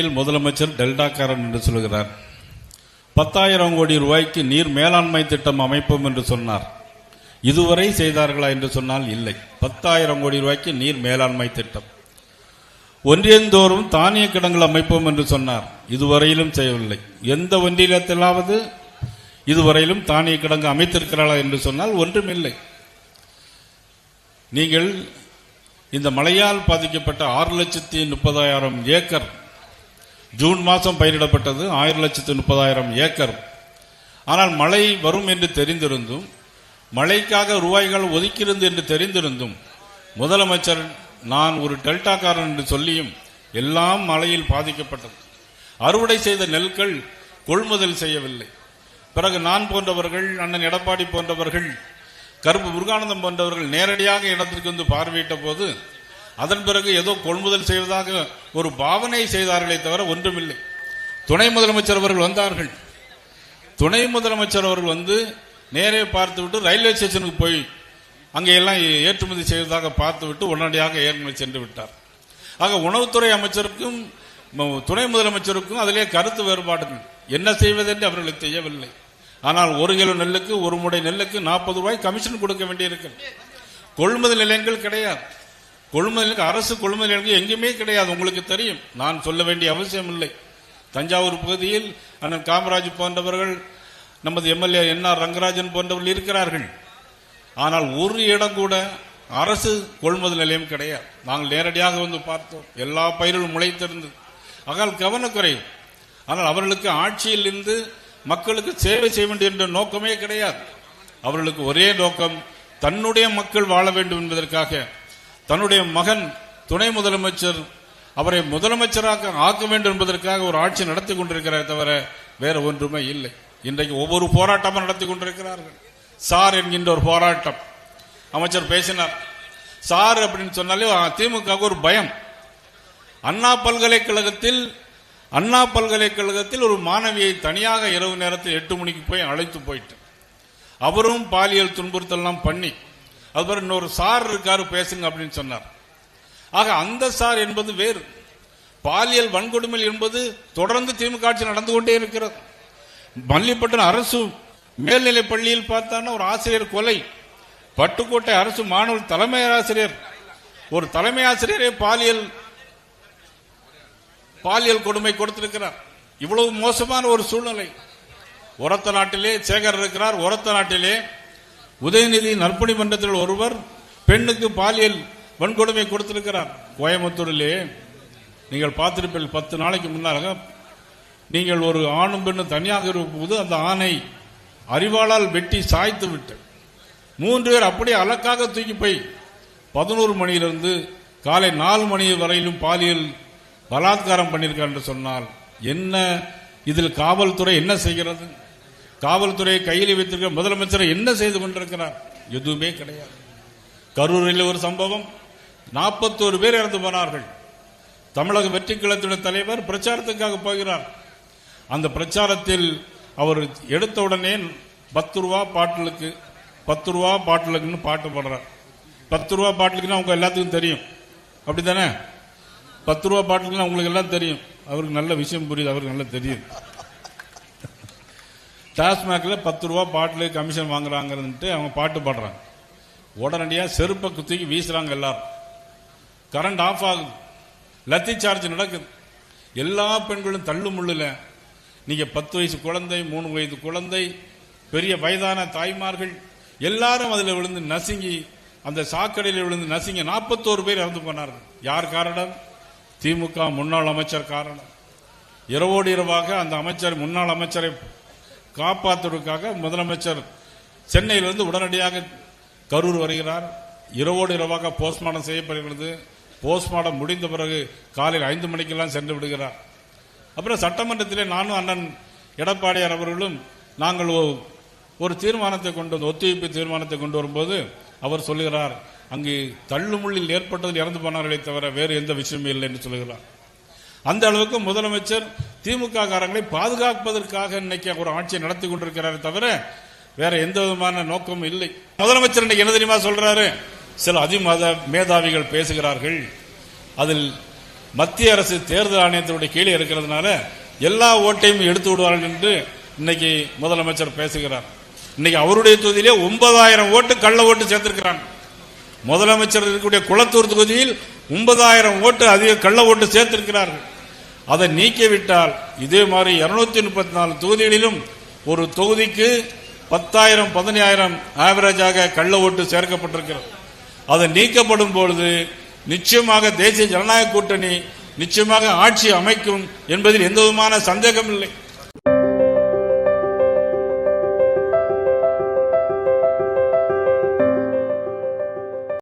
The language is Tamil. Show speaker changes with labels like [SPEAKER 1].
[SPEAKER 1] முதலமைச்சர் டெல்டாக்காரன் என்று சொல்கிறார். பத்தாயிரம் கோடி ரூபாய்க்கு நீர் மேலாண்மை திட்டம் அமைப்போம் என்று சொன்னார். இதுவரை செய்தார்களா என்று சொன்னால் இல்லை. பத்தாயிரம் கோடி ரூபாய்க்கு நீர் மேலாண்மை திட்டம். ஒன்றியந்தோறும் தானிய கிடங்கள் அமைப்போம் என்று சொன்னார். இதுவரையிலும் செய்யவில்லை. எந்த ஒன்றியத்திலாவது இதுவரையிலும் தானிய கிடங்கு அமைத்திருக்கிறாளா என்று சொன்னால் ஒன்றுமில்லை. நீங்கள் இந்த மழையால் பாதிக்கப்பட்ட ஆறு லட்சத்தி முப்பதாயிரம் ஏக்கர் ஜூன் மாதம் பயிரிடப்பட்டது ஆயிரம் லட்சத்து முப்பதாயிரம் ஏக்கர். ஆனால் மழை வரும் என்று தெரிந்திருந்தும் மழைக்காக ரூபாய்கள் ஒதுக்கியிருந்து என்று தெரிந்திருந்தும் முதலமைச்சர் நான் ஒரு டெல்டாக்காரன் என்று சொல்லியும் எல்லாம் மழையில் பாதிக்கப்பட்டது. அறுவடை செய்த நெல்கள் கொள்முதல் செய்யவில்லை. பிறகு நான் போன்றவர்கள் அண்ணன் எடப்பாடி போன்றவர்கள் கருப்பு முருகானந்தம் போன்றவர்கள் நேரடியாக இடத்திற்கு வந்து பார்வையிட்ட போது அதன் பிறகு ஏதோ கொள்முதல் செய்வதாக ஒரு பாவனை செய்தார்களே தவிர ஒன்றுமில்லை. துணை முதலமைச்சர் அவர்கள் வந்தார்கள். துணை முதலமைச்சர் அவர்கள் வந்து நேரே பார்த்துவிட்டு ரயில்வே ஸ்டேஷனுக்கு போய் அங்கே எல்லாம் ஏற்றுமதி செய்வதாக பார்த்துவிட்டு உடனடியாக ஏற்றுமதி சென்று விட்டார். ஆக உணவுத்துறை அமைச்சருக்கும் துணை முதலமைச்சருக்கும் அதிலே கருத்து வேறுபாடுகள். என்ன செய்வதென்று அவர்களுக்கு தெரியவில்லை. ஆனால் ஒரு கிலோ நெல்லுக்கு ஒரு முடை நெல்லுக்கு நாற்பது ரூபாய் கமிஷன் கொடுக்க வேண்டியிருக்கிறது. கொள்முதல் நிலையங்கள் கிடையாது. கொள்முதலுக்கு அரசு கொள்முதலுக்கு எங்கேயுமே கிடையாது உங்களுக்கு தெரியும். நான் சொல்ல வேண்டிய அவசியம் இல்லை தஞ்சாவூர் பகுதியில் அண்ணன் காமராஜ் போன்றவர்கள் நமது எம்எல்ஏ என் ஆர் ரங்கராஜன் போன்றவர்கள் இருக்கிறார்கள். ஆனால் ஒரு இடம் கூட அரசு கொள்முதல் நிலையம் கிடையாது. நாங்கள் நேரடியாக வந்து பார்த்தோம். எல்லா பயிர்களும் முளைத்திருந்தது. ஆகால் கவனக்குறைவு. ஆனால் அவர்களுக்கு ஆட்சியில் இருந்து மக்களுக்கு சேவை செய்ய வேண்டும் என்ற நோக்கமே கிடையாது. அவர்களுக்கு ஒரே நோக்கம் தன்னுடைய மக்கள் வாழ வேண்டும் என்பதற்காக தன்னுடைய மகன் துணை முதலமைச்சர் அவரை முதலமைச்சராக ஆக்க வேண்டும் என்பதற்காக ஒரு ஆட்சி நடத்தி கொண்டிருக்கிறார் தவிர வேற ஒன்றுமே இல்லை. இன்றைக்கு ஒவ்வொரு போராட்டமும் நடத்தி கொண்டிருக்கிறார்கள். சார் என்கின்ற ஒரு போராட்டம். அமைச்சர் பேசினார். சார் அப்படின்னு சொன்னாலே திமுக ஒரு பயம். அண்ணா பல்கலைக்கழகத்தில் அண்ணா பல்கலைக்கழகத்தில் ஒரு மாணவியை தனியாக இரவு நேரத்தில் எட்டு மணிக்கு போய் அழைத்து போயிட்டு அவரும் பாலியல் துன்புறுத்தல்லாம் பண்ணி அதுபோல இன்னொரு சார் இருக்காரு பேசுங்க அப்படின்னு சொன்னார். ஆக அந்த சார் என்பது வேறு. பாலியல் வன்கொடுமை என்பது தொடர்ந்து திமுக ஆட்சி நடந்து கொண்டே இருக்கிறது. மல்லிப்பட்டினம் அரசு மேல்நிலை பள்ளியில் பார்த்தான்னா ஒரு ஆசிரியர் கொலை. பட்டுக்கோட்டை அரசு மாணவர் தலைமை ஆசிரியர். ஒரு தலைமை ஆசிரியரே பாலியல் பாலியல் கொடுமை கொடுத்திருக்கிறார். இவ்வளவு மோசமான ஒரு சூழ்நிலை. உரத்த நாட்டிலே சேகர் இருக்கிறார் உரத்த நாட்டிலே உதயநிதி நற்பணி மன்றத்தில் ஒருவர் பெண்ணுக்கு பாலியல் வன்கொடுமை கொடுத்திருக்கிறார். கோயம்புத்தூரிலே. நீங்கள் பார்த்திருப்பீர்கள் பத்து நாளைக்கு முன்னாக நீங்கள் ஒரு ஆணும் பெண்ணும் தனியாக இருக்கும்போது அந்த ஆணை அறிவாளால் வெட்டி சாய்த்து விட்டு மூன்று பேர் அப்படியே அலக்காக தூக்கி போய் பதினோரு மணியிலிருந்து காலை நாலு மணி வரையிலும் பாலியல் பலாத்காரம் பண்ணியிருக்கார் என்று சொன்னால் என்ன இதில் காவல்துறை என்ன செய்கிறது? காவல்துறையை கையில் வைத்திருக்க முதலமைச்சர் என்ன செய்து கொண்டிருக்கிறார்? எதுவுமே கிடையாது. கரூரில் ஒரு சம்பவம். நாற்பத்தோரு பேர் இறந்து போனார்கள். தமிழக வெற்றி கழகத்துடைய தலைவர் பிரச்சாரத்துக்காக போகிறார். அந்த பிரச்சாரத்தில் அவர் எடுத்த உடனே பத்து ரூபா பாட்டிலுக்கு பத்து ரூபா பாட்டிலுக்குன்னு பாட்டு பாடுறார். பத்து ரூபா பாட்டிலுக்குன்னா அவங்க எல்லாத்துக்கும் தெரியும். அப்படித்தானே? பத்து ரூபா பாட்டிலுக்குன்னா அவங்களுக்கு எல்லாம் தெரியும். அவருக்கு நல்ல விஷயம் புரியுது அவருக்கு நல்லா தெரியும். டாஸ்மாகில் பத்து ரூபா பாட்டில் கமிஷன் வாங்குறாங்கன்ட்டு அவங்க பாட்டு பாடுறாங்க. உடனடியாக செருப்பை குத்திக்கு வீசுறாங்க எல்லாரும். கரண்ட் ஆஃப் ஆகுது. லத்தி சார்ஜ் நடக்குது. எல்லா பெண்களும் தள்ளு முள்ளுல நீங்கள் பத்து வயசு குழந்தை மூணு வயது குழந்தை பெரிய வயதான தாய்மார்கள் எல்லாரும் அதில் விழுந்து நசுங்கி அந்த சாக்கடையில் விழுந்து நசுங்கி நாற்பத்தோரு பேர் இறந்து போனார்கள். யார் காரணம்? திமுக முன்னாள் அமைச்சர் காரணம். இரவோடு இரவாக அந்த அமைச்சர் முன்னாள் அமைச்சரை காப்பாற்றுவதற்காக முதலமைச்சர் சென்னையிலிருந்து உடனடியாக கரூர் வருகிறார். இரவோடு இரவாக போஸ்ட்மார்டம் செய்யப்படுகிறது. போஸ்ட்மார்டம் முடிந்த பிறகு காலையில் ஐந்து மணிக்கெல்லாம் சென்று விடுகிறார். அப்புறம் சட்டமன்றத்திலே நானும் அண்ணன் எடப்பாடியார் அவர்களும் நாங்கள் ஒரு தீர்மானத்தை கொண்டு வந்து ஒத்திவைப்பு தீர்மானத்தை கொண்டு வரும்போது அவர் சொல்லுகிறார் அங்கு தள்ளுமுள்ளில் ஏற்பட்டதில் இறந்து போனார்களே தவிர வேறு எந்த விஷயமும் இல்லை என்று சொல்லுகிறார். அந்த அளவுக்கு முதலமைச்சர் திமுக காரங்களை பாதுகாப்பதற்காக இன்னைக்கு ஒரு ஆட்சியை நடத்தி கொண்டிருக்கிறாரே தவிர வேற எந்த விதமான நோக்கமும் இல்லை. முதலமைச்சர் இன்னைக்கு என்ன தெரியுமா சொல்றாரு? சில அதிமத மேதாவிகள் பேசுகிறார்கள். அதில் மத்திய அரசு தேர்தல் ஆணையத்தினுடைய கீழே இருக்கிறதுனால எல்லா ஓட்டையும் எடுத்து விடுவார்கள் என்று இன்னைக்கு முதலமைச்சர் பேசுகிறார். இன்னைக்கு அவருடைய தொகுதியிலே ஒன்பதாயிரம் ஓட்டு கள்ள ஓட்டு சேர்த்திருக்கிறான் முதலமைச்சர் இருக்கக்கூடிய குளத்தூர் தொகுதியில் ஒன்பதாயிரம் ஓட்டு அதிக கள்ள ஓட்டு சேர்த்திருக்கிறார்கள். அதை நீக்கிவிட்டால் இதே மாதிரி இருநூத்தி முப்பத்தி நாலு தொகுதிகளிலும் ஒரு தொகுதிக்கு பத்தாயிரம் பதினாயிரம் ஆவரேஜாக கள்ள ஓட்டு சேர்க்கப்பட்டிருக்கிறது. அது நீக்கப்படும் பொழுது நிச்சயமாக தேசிய ஜனநாயக கூட்டணி நிச்சயமாக ஆட்சி அமைக்கும் என்பதில் எந்த விதமான சந்தேகம் இல்லை.